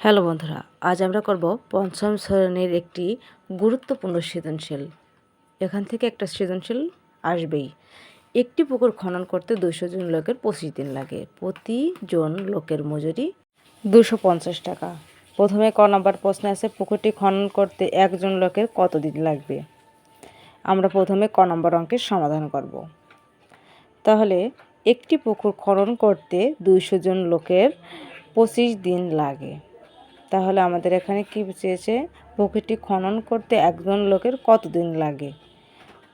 Hello বন্ধুরা, আজ আমরা করব পঞ্চম শ্রেণির একটি গুরুত্বপূর্ণ সৃজনশীল। এখান থেকে একটা সৃজনশীল আসবেই। একটি পুকুর খনন করতে দুশো জন লোকের পঁচিশ দিন লাগে। প্রতিজন লোকের মজুরি দুশো পঞ্চাশ টাকা। প্রথমে ক নম্বর প্রশ্ন আছে, পুকুরটি খনন করতে একজন লোকের কত দিন লাগবে? আমরা প্রথমে ক নম্বর অঙ্কের সমাধান করব। তাহলে, একটি পুকুর খনন করতে দুইশো জন লোকের পঁচিশ দিন লাগে। তাহলে আমাদের এখানে কি চেয়েছে? পুকুরটি খনন করতে একজন লোকের কতদিন লাগে?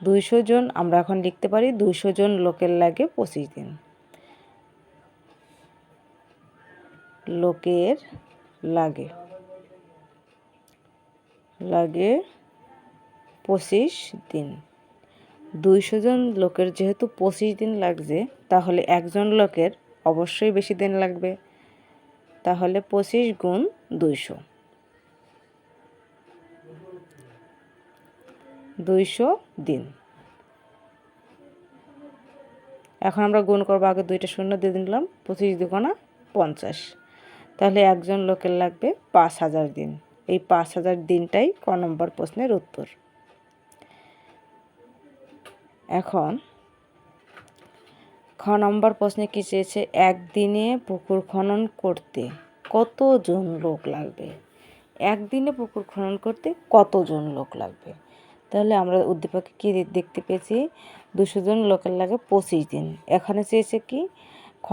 দুইশো জন, আমরা এখন লিখতে পারি দুইশো জন লোকের লাগে পঁচিশ দিন। লোকের লাগে। লাগে পঁচিশ দিন। দুইশো জন লোকের যেহেতু পঁচিশ দিন লাগছে, তাহলে একজন লোকের অবশ্যই বেশি দিন লাগবে। তাহলে পঁচিশ গুণ দুইশো। দুইশো দিন। এখন আমরা গুণ করব, আগে দুইটা শূন্য দিয়ে দিলাম, পঁচিশ দুগুণা পঞ্চাশ। তাহলে একজন লোকের লাগবে পাঁচ হাজার দিন। এই পাঁচ হাজার দিনটাই ক নম্বর প্রশ্নের উত্তর। এখন খ নম্বর প্রশ্নে কী চেয়েছে, একদিনে পুকুর খনন করতে? কতজন লোক লাগবে? একদিনে পুকুর খনন করতে কতজন লোক লাগবে? তাহলে আমরা উদ্দীপকে কী দেখতে পেয়েছি? দুশো জন লোকের লাগে পঁচিশ দিন। এখানে চেয়েছে কি? খ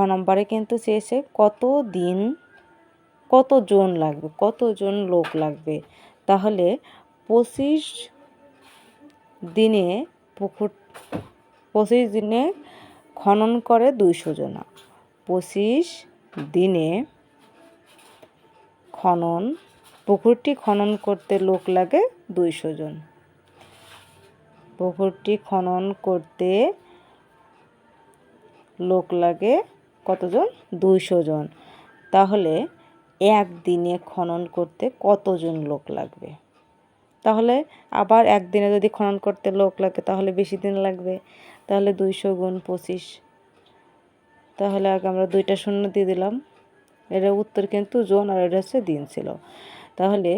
কিন্তু চেয়েছে কত দিন, কতজন লাগবে, কতজন লোক লাগবে? তাহলে পঁচিশ দিনে পুকুর, পঁচিশ দিনে খনন করে দুইশো জনা। পঁচিশ দিনে খনন, পুকুরটি খনন করতে লোক লাগে দুইশো জন। পুকুরটি খনন করতে লোক লাগে কতজন? দুইশো জন। তাহলে একদিনে খনন করতে কতজন লোক লাগবে? তাহলে আবার একদিনে যদি খনন করতে লোক লাগে, তাহলে বেশি দিন লাগবে। তাহলে দুইশো গুণ পঁচিশ। তাহলে আগে আমরা দুইটা শূন্য দিয়ে দিলাম। এটা উত্তর কিন্তু জন আর এটা হচ্ছে দিন ছিল। তাহলে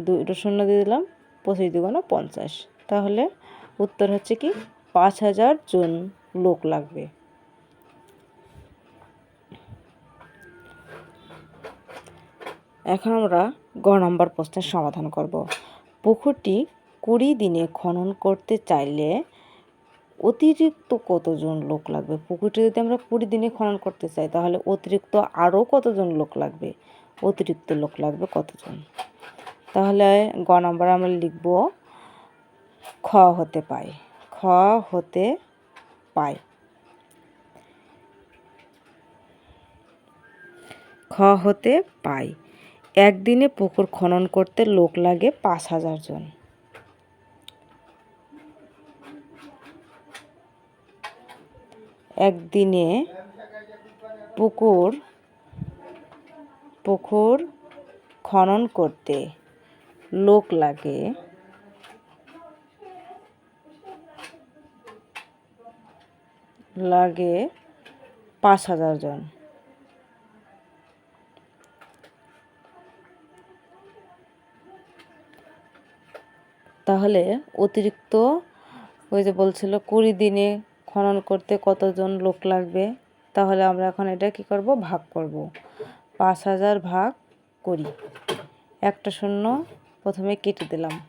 দুটো শূন্য দিয়ে দিলাম, পঁচিশ দুগুণা পঞ্চাশ। তাহলে উত্তর হচ্ছে কি, পাঁচ হাজার জন লোক লাগবে। এখন আমরা গ নম্বর প্রশ্নের সমাধান করব। পুকুরটি কুড়ি দিনে খনন করতে চাইলে অতিরিক্ত কতজন লোক লাগবে? পুকুরটি যদি আমরা কুড়ি দিনে খনন করতে চাই, তাহলে অতিরিক্ত আরও কতজন লোক লাগবে? অতিরিক্ত লোক লাগবে কতজন? তাহলে গ নম্বর আমরা লিখব, খ হতে পায়। খ হতে পায়। খ হতে পায়। একদিনে পুকুর খনন করতে লোক লাগে পাঁচ হাজার জন। একদিনে পুকুর পুকুর খনন করতে লোক লাগে। লাগে পাঁচ হাজার জন। তাহলে অতিরিক্ত ওই যে বলছিল কুড়ি দিনে খনন করতে কতজন লোক লাগবে? তাহলে আমরা এখন এটা কি করব? ভাগ করব। পাঁচ হাজার ভাগ করি। একটা শূন্য প্রথমে কেটে দিলাম।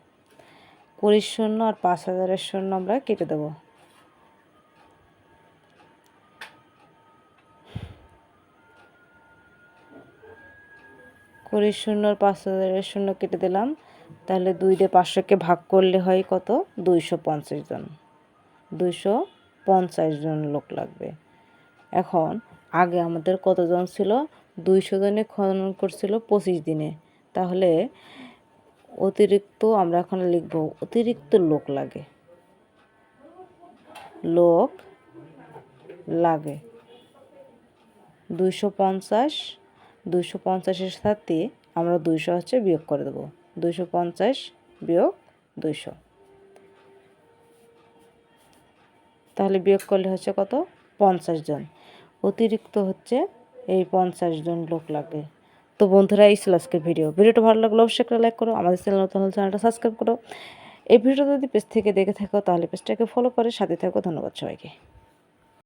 কুড়ির শূন্য আর পাঁচ হাজারের শূন্য আমরা কেটে দেব। কুড়ির শূন্য আর পাঁচ হাজারের শূন্য কেটে দিলাম। তাহলে দুই দিয়ে পাঁচশোকে ভাগ করলে হয় কত? দুইশো পঞ্চাশ জন। দুইশো পঞ্চাশ জন লোক লাগবে। এখন আগে আমাদের কতজন ছিল? দুইশো জনে খনন করছিল পঁচিশ দিনে। তাহলে অতিরিক্ত আমরা এখন লিখব অতিরিক্ত লোক লাগে। লোক লাগে। দুইশো পঞ্চাশ, দুইশো পঞ্চাশের সাথে আমরা দুইশো হচ্ছে বিয়োগ করে দেবো। দুইশো পঞ্চাশ বিয়োগ দুইশো। তাহলে বিয়োগ করলে হচ্ছে কত? পঞ্চাশ জন। অতিরিক্ত হচ্ছে এই পঞ্চাশ জন লোক লাগে। তো বন্ধুরা, এই ছিল আজকের ভিডিও। ভিডিওটা ভালো লাগল অবশ্যই একটা লাইক করো, আমাদের চ্যানেল নতুন চ্যানেলটা সাবস্ক্রাইব করো। এই ভিডিওটা যদি পেজ থেকে দেখে থাকো, তাহলে পেজটাকে ফলো করে সাথে থাকো। ধন্যবাদ সবাইকে।